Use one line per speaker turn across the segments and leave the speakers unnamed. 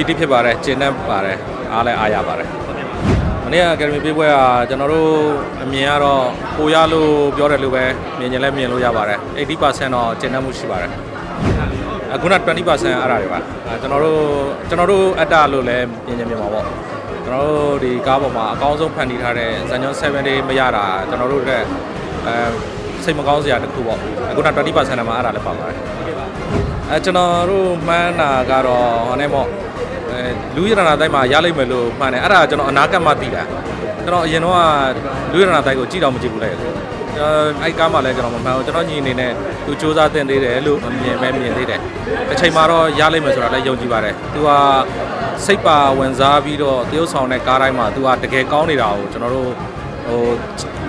ပီတိဖြစ်ပါတယ်ကျင်းနဲ့ပါတယ်အားလည်းအားရပါတယ်မနေ့ကအကယ်ဒမီပေးပွဲကကျွန်တော်တို့အမြင်ကတော့ကိုရလို့ပြောတယ်လို့ပဲမြင်ရင်လည်းမြင်လို့ရပါတယ်80%တော့ကျင်းနဲ့မှုရှိပါတယ်အခုန20%အဲ့ဒါတွေပါအဲကျွန်တော်တို့ကျွန်တော်တို့အတ္တလို့လည်းမြင်ရင်မြင်ပါပေါ့ကျွန်တော်တို့ဒီကားပေါ်မှာအကောင်းဆုံးဖန်တီးထားတဲ့ဇန်ညွန်7 day မရတာကျွန်တော်တို့အတွက်အဲစိတ်မကောင်းစရာတစ်ခုပေါ့အခုန20%နဲ့မှအဲ့ဒါလည်းပါပါတယ်အဲကျွန်တော်တို့မှန်းတာကတော့ဟောနေပေါ့အဲ လူရတနာတိုင်းမှာရလိမ့်မယ်လို့မှန်းတယ်အဲ့ဒါကျွန်တော်အနာဂတ်မှသိတာကျွန်တော်အရင်တော့ကလူရတနာတိုင်းကိုကြည့်တော့မကြည့်ဘူးလေကျွန်တော်အဲ့ကားမှလည်းကျွန်တော်မမှန်းဘူးကျွန်တော်ညီအနေနဲ့သူစူးစမ်းတင်သေးတယ်လို့အမြင်ပဲမြင်သေးတယ်တစ်ချိန်မှာတော့ရလိမ့်မယ်ဆိုတာလည်းယုံကြည်ပါတယ်သူကစိတ်ပါဝင်စားပြီးတော့တရုတ်ဆောင်တဲ့ကားတိုင်းမှာသူကတကယ်ကောင်းနေတာကိုကျွန်တော်တို့ဟို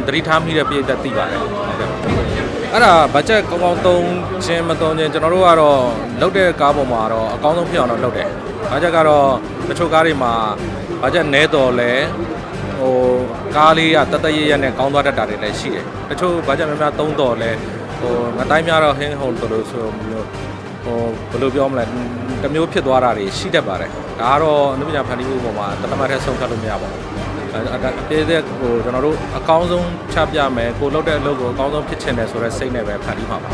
သတိထားမိတဲ့ပြည့်သက်သိပါတယ်ဟုတ်ကဲ့ အဲ့ဒါဘတ်ဂျက်ကောင်းကောင်းသုံးခြင်းမသုံးခြင်းကျွန်တော်တို့ကတော့လုတ်တဲ့ကားပေါ်မှာတော့အကောင်းဆုံးဖြစ်အောင်တော့လုပ်တယ်။ဘတ်ဂျက်ကတော့တချို့ကားတွေမှာဘတ်ဂျက်နည်းတော်လဲဟိုကားလေးကတသက်ရရနဲ့ကောင်းသွားတတ်တာတွေလည်းရှိတယ်။တချို့ဘတ်ဂျက်များများသုံးတော်လဲဟိုငတိုင်းများတော့ဟင်းဟုန်တော်လို့ဆိုမျိုးဟိုဘယ်လိုပြောမလဲတစ်မျိုးဖြစ်သွားတာတွေရှိတတ်ပါတယ်။ဒါကတော့အနုပညာဖန်တီးမှုပေါ်မှာတသမတ်ထက်ဆုံးဖြတ်လို့မရပါဘူး။ အဲ့ဒါအသေးသေးဟိုကျွန်တော်တို့အကောင်းဆုံးချပြမယ်ကိုလုပ်တဲ့အလုပ်ကိုအကောင်းဆုံးဖြစ်ချင်တယ်ဆိုတဲ့စိတ်နဲ့ပဲဖန်တီးမှာပါ